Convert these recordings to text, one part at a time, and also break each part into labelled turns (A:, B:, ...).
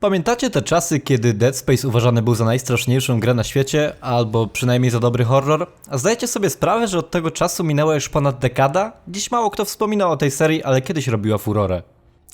A: Pamiętacie te czasy, kiedy Dead Space uważany był za najstraszniejszą grę na świecie, albo przynajmniej za dobry horror? A zdajecie sobie sprawę, że od tego czasu minęła już ponad dekada? Dziś mało kto wspominał o tej serii, ale kiedyś robiła furorę.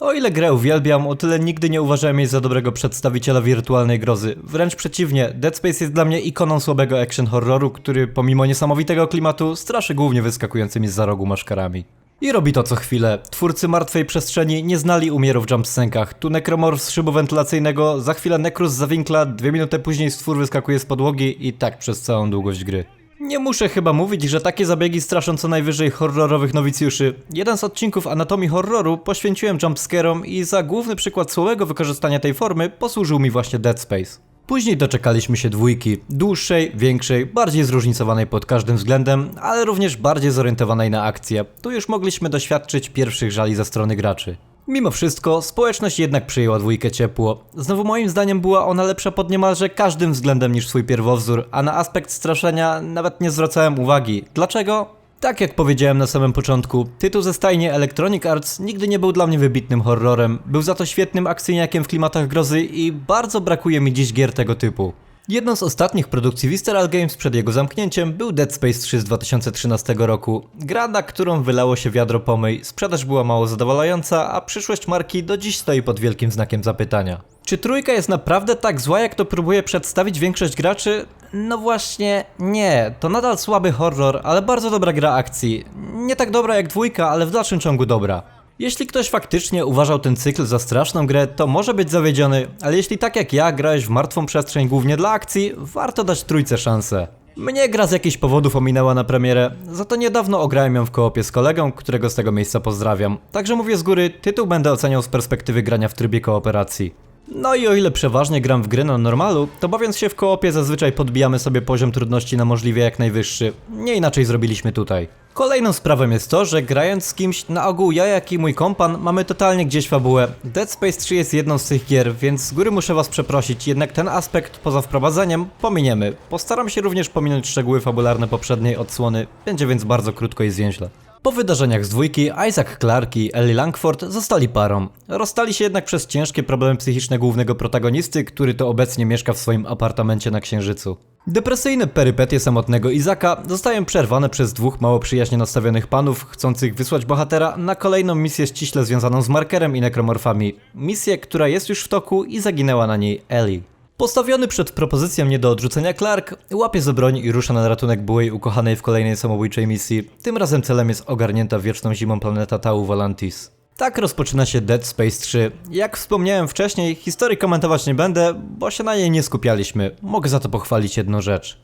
A: O ile grę uwielbiam, o tyle nigdy nie uważałem jej za dobrego przedstawiciela wirtualnej grozy. Wręcz przeciwnie, Dead Space jest dla mnie ikoną słabego action horroru, który pomimo niesamowitego klimatu straszy głównie wyskakującymi z za rogu maszkarami. I robi to co chwilę. Twórcy Martwej Przestrzeni nie znali umierów w. Tu nekromorf z szybu wentylacyjnego, za chwilę nekrus zawinkla, dwie minuty później stwór wyskakuje z podłogi i tak przez całą długość gry. Nie muszę chyba mówić, że takie zabiegi straszą co najwyżej horrorowych nowicjuszy. Jeden z odcinków Anatomii Horroru poświęciłem jumpscare'om i za główny przykład słabego wykorzystania tej formy posłużył mi właśnie Dead Space. Później doczekaliśmy się dwójki, dłuższej, większej, bardziej zróżnicowanej pod każdym względem, ale również bardziej zorientowanej na akcję. Tu już mogliśmy doświadczyć pierwszych żali ze strony graczy. Mimo wszystko, społeczność jednak przyjęła dwójkę ciepło. Znowu moim zdaniem była ona lepsza pod niemalże każdym względem niż swój pierwowzór, a na aspekt straszenia nawet nie zwracałem uwagi. Dlaczego? Tak jak powiedziałem na samym początku, tytuł ze stajni Electronic Arts nigdy nie był dla mnie wybitnym horrorem, był za to świetnym akcyjniakiem w klimatach grozy i bardzo brakuje mi dziś gier tego typu. Jedną z ostatnich produkcji Visceral Games przed jego zamknięciem był Dead Space 3 z 2013 roku. Gra, na którą wylało się wiadro pomyj, sprzedaż była mało zadowalająca, a przyszłość marki do dziś stoi pod wielkim znakiem zapytania. Czy trójka jest naprawdę tak zła, jak to próbuje przedstawić większość graczy? No właśnie, nie. To nadal słaby horror, ale bardzo dobra gra akcji. Nie tak dobra jak dwójka, ale w dalszym ciągu dobra. Jeśli ktoś faktycznie uważał ten cykl za straszną grę, to może być zawiedziony, ale jeśli tak jak ja grałeś w martwą przestrzeń głównie dla akcji, warto dać trójce szansę. Mnie gra z jakichś powodów ominęła na premierę, za to niedawno ograłem ją w koopie z kolegą, którego z tego miejsca pozdrawiam. Także mówię z góry, tytuł będę oceniał z perspektywy grania w trybie kooperacji. No i o ile przeważnie gram w gry na normalu, to bawiąc się w koopie zazwyczaj podbijamy sobie poziom trudności na możliwie jak najwyższy. Nie inaczej zrobiliśmy tutaj. Kolejną sprawą jest to, że grając z kimś, na ogół ja jak i mój kompan mamy totalnie gdzieś fabułę. Dead Space 3 jest jedną z tych gier, więc z góry muszę was przeprosić, jednak ten aspekt poza wprowadzeniem pominiemy. Postaram się również pominąć szczegóły fabularne poprzedniej odsłony, będzie więc bardzo krótko i zwięźle. Po wydarzeniach z dwójki, Isaac Clarke i Ellie Langford zostali parą. Rozstali się jednak przez ciężkie problemy psychiczne głównego protagonisty, który to obecnie mieszka w swoim apartamencie na Księżycu. Depresyjne perypetie samotnego Izaka zostają przerwane przez dwóch mało przyjaźnie nastawionych panów, chcących wysłać bohatera na kolejną misję ściśle związaną z markerem i nekromorfami. Misję, która jest już w toku i zaginęła na niej Ellie. Postawiony przed propozycją nie do odrzucenia Clark, łapie za broń i rusza na ratunek byłej ukochanej w kolejnej samobójczej misji. Tym razem celem jest ogarnięta wieczną zimą planeta Tau Volantis. Tak rozpoczyna się Dead Space 3. Jak wspomniałem wcześniej, historii komentować nie będę, bo się na niej nie skupialiśmy. Mogę za to pochwalić jedną rzecz.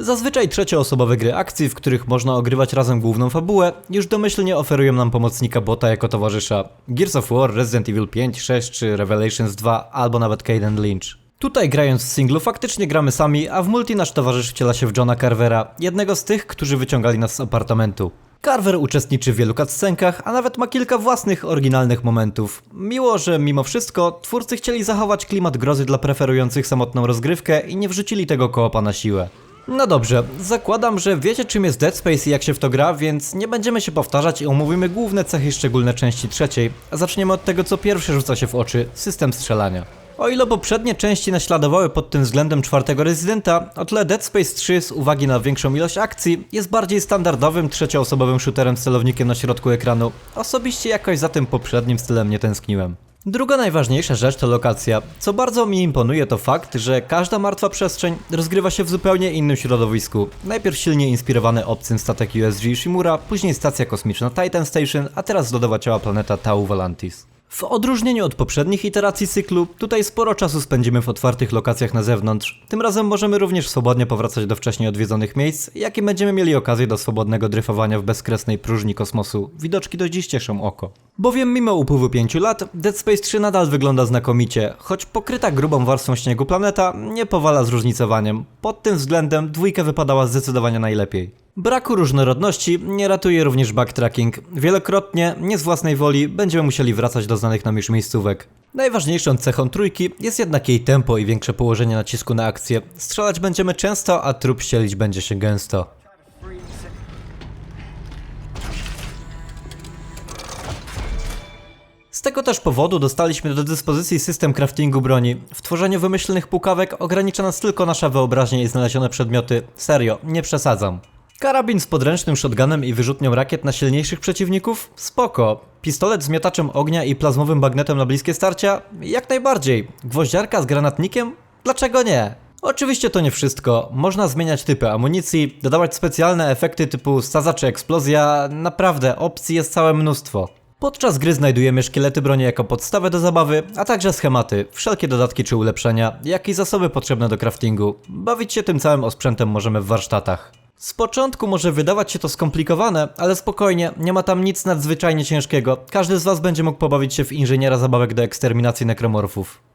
A: Zazwyczaj trzecioosobowe gry akcji, w których można ogrywać razem główną fabułę, już domyślnie oferują nam pomocnika bota jako towarzysza. Gears of War, Resident Evil 5, 6 czy Revelations 2 albo nawet Caden Lynch. Tutaj grając w singlu faktycznie gramy sami, a w multi nasz towarzysz wciela się w Johna Carvera, jednego z tych, którzy wyciągali nas z apartamentu. Carver uczestniczy w wielu cutscenkach, a nawet ma kilka własnych, oryginalnych momentów. Miło, że mimo wszystko twórcy chcieli zachować klimat grozy dla preferujących samotną rozgrywkę i nie wrzucili tego koopa na siłę. No dobrze, zakładam, że wiecie czym jest Dead Space i jak się w to gra, więc nie będziemy się powtarzać i omówimy główne cechy szczególne części trzeciej. Zaczniemy od tego, co pierwsze rzuca się w oczy, system strzelania. O ile poprzednie części naśladowały pod tym względem czwartego rezydenta, o tyle Dead Space 3 z uwagi na większą ilość akcji jest bardziej standardowym trzecioosobowym shooterem z celownikiem na środku ekranu. Osobiście jakoś za tym poprzednim stylem nie tęskniłem. Druga najważniejsza rzecz to lokacja. Co bardzo mi imponuje to fakt, że każda martwa przestrzeń rozgrywa się w zupełnie innym środowisku. Najpierw silnie inspirowany obcym statek USG Shimura, później stacja kosmiczna Titan Station, a teraz zlodowa ciała planeta Tau Volantis. W odróżnieniu od poprzednich iteracji cyklu, tutaj sporo czasu spędzimy w otwartych lokacjach na zewnątrz. Tym razem możemy również swobodnie powracać do wcześniej odwiedzonych miejsc, jak i będziemy mieli okazję do swobodnego dryfowania w bezkresnej próżni kosmosu. Widoczki do dziś cieszą oko. Bowiem mimo upływu 5 lat, Dead Space 3 nadal wygląda znakomicie, choć pokryta grubą warstwą śniegu planeta nie powala zróżnicowaniem. Pod tym względem dwójka wypadała zdecydowanie najlepiej. Braku różnorodności nie ratuje również backtracking. Wielokrotnie, nie z własnej woli, będziemy musieli wracać do znanych nam już miejscówek. Najważniejszą cechą trójki jest jednak jej tempo i większe położenie nacisku na akcję. Strzelać będziemy często, a trup ścielić będzie się gęsto. Z tego też powodu dostaliśmy do dyspozycji system craftingu broni. W tworzeniu wymyślnych pukawek ogranicza nas tylko nasza wyobraźnia i znalezione przedmioty. Serio, nie przesadzam. Karabin z podręcznym shotgunem i wyrzutnią rakiet na silniejszych przeciwników? Spoko. Pistolet z miotaczem ognia i plazmowym bagnetem na bliskie starcia? Jak najbardziej. Gwoździarka z granatnikiem? Dlaczego nie? Oczywiście to nie wszystko. Można zmieniać typy amunicji, dodawać specjalne efekty typu staza czy eksplozja. Naprawdę, opcji jest całe mnóstwo. Podczas gry znajdujemy szkielety broni jako podstawę do zabawy, a także schematy, wszelkie dodatki czy ulepszenia, jak i zasoby potrzebne do craftingu. Bawić się tym całym osprzętem możemy w warsztatach. Z początku może wydawać się to skomplikowane, ale spokojnie, nie ma tam nic nadzwyczajnie ciężkiego. Każdy z Was będzie mógł pobawić się w inżyniera zabawek do eksterminacji nekromorfów.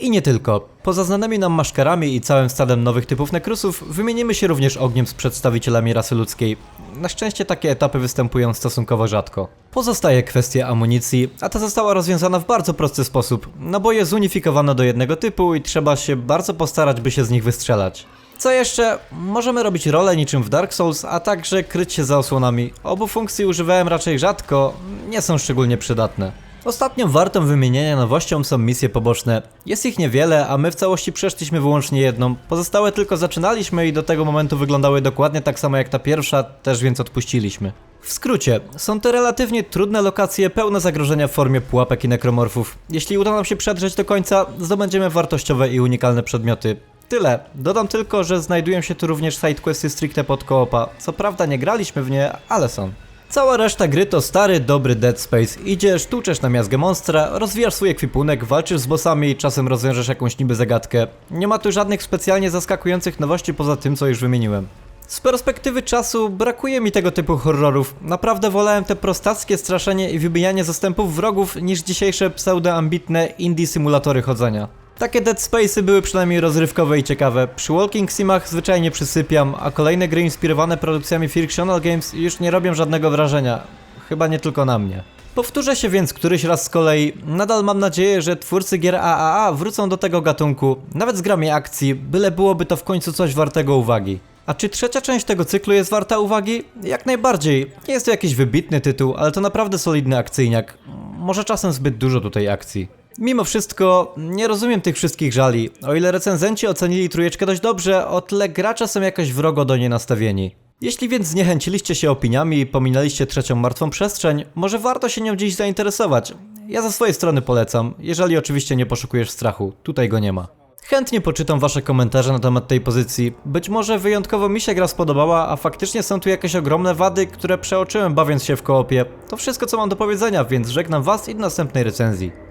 A: I nie tylko. Poza znanymi nam maszkarami i całym stadem nowych typów nekrusów, wymienimy się również ogniem z przedstawicielami rasy ludzkiej. Na szczęście takie etapy występują stosunkowo rzadko. Pozostaje kwestia amunicji, a ta została rozwiązana w bardzo prosty sposób. Naboje zunifikowano do jednego typu i trzeba się bardzo postarać, by się z nich wystrzelać. Co jeszcze? Możemy robić role niczym w Dark Souls, a także kryć się za osłonami. Obu funkcji używałem raczej rzadko, nie są szczególnie przydatne. Ostatnią wartą wymienienia nowością są misje poboczne. Jest ich niewiele, a my w całości przeszliśmy wyłącznie jedną. Pozostałe tylko zaczynaliśmy i do tego momentu wyglądały dokładnie tak samo jak ta pierwsza, też więc odpuściliśmy. W skrócie, są to relatywnie trudne lokacje pełne zagrożenia w formie pułapek i nekromorfów. Jeśli uda nam się przedrzeć do końca, zdobędziemy wartościowe i unikalne przedmioty. Tyle. Dodam tylko, że znajdują się tu również sidequesty stricte pod koopa. Co prawda nie graliśmy w nie, ale są. Cała reszta gry to stary, dobry Dead Space. Idziesz, tłuczesz na miazgę monstra, rozwijasz swój ekwipunek, walczysz z bossami, czasem rozwiążesz jakąś niby zagadkę. Nie ma tu żadnych specjalnie zaskakujących nowości poza tym, co już wymieniłem. Z perspektywy czasu brakuje mi tego typu horrorów. Naprawdę wolałem te prostackie straszenie i wybijanie zastępów wrogów niż dzisiejsze pseudoambitne indie symulatory chodzenia. Takie Dead Space'y były przynajmniej rozrywkowe i ciekawe. Przy Walking Simach zwyczajnie przysypiam, a kolejne gry inspirowane produkcjami Frictional Games już nie robią żadnego wrażenia. Chyba nie tylko na mnie. Powtórzę się więc któryś raz z kolei. Nadal mam nadzieję, że twórcy gier AAA wrócą do tego gatunku, nawet z grami akcji, byle byłoby to w końcu coś wartego uwagi. A czy trzecia część tego cyklu jest warta uwagi? Jak najbardziej. Nie jest to jakiś wybitny tytuł, ale to naprawdę solidny akcyjniak. Może czasem zbyt dużo tutaj akcji. Mimo wszystko, nie rozumiem tych wszystkich żali. O ile recenzenci ocenili trójeczkę dość dobrze, o tyle gracze są jakoś wrogo do niej nastawieni. Jeśli więc zniechęciliście się opiniami i pominęliście trzecią martwą przestrzeń, może warto się nią dziś zainteresować. Ja ze swojej strony polecam, jeżeli oczywiście nie poszukujesz strachu, tutaj go nie ma. Chętnie poczytam wasze komentarze na temat tej pozycji. Być może wyjątkowo mi się gra spodobała, a faktycznie są tu jakieś ogromne wady, które przeoczyłem bawiąc się w koopie. To wszystko co mam do powiedzenia, więc żegnam was i do następnej recenzji.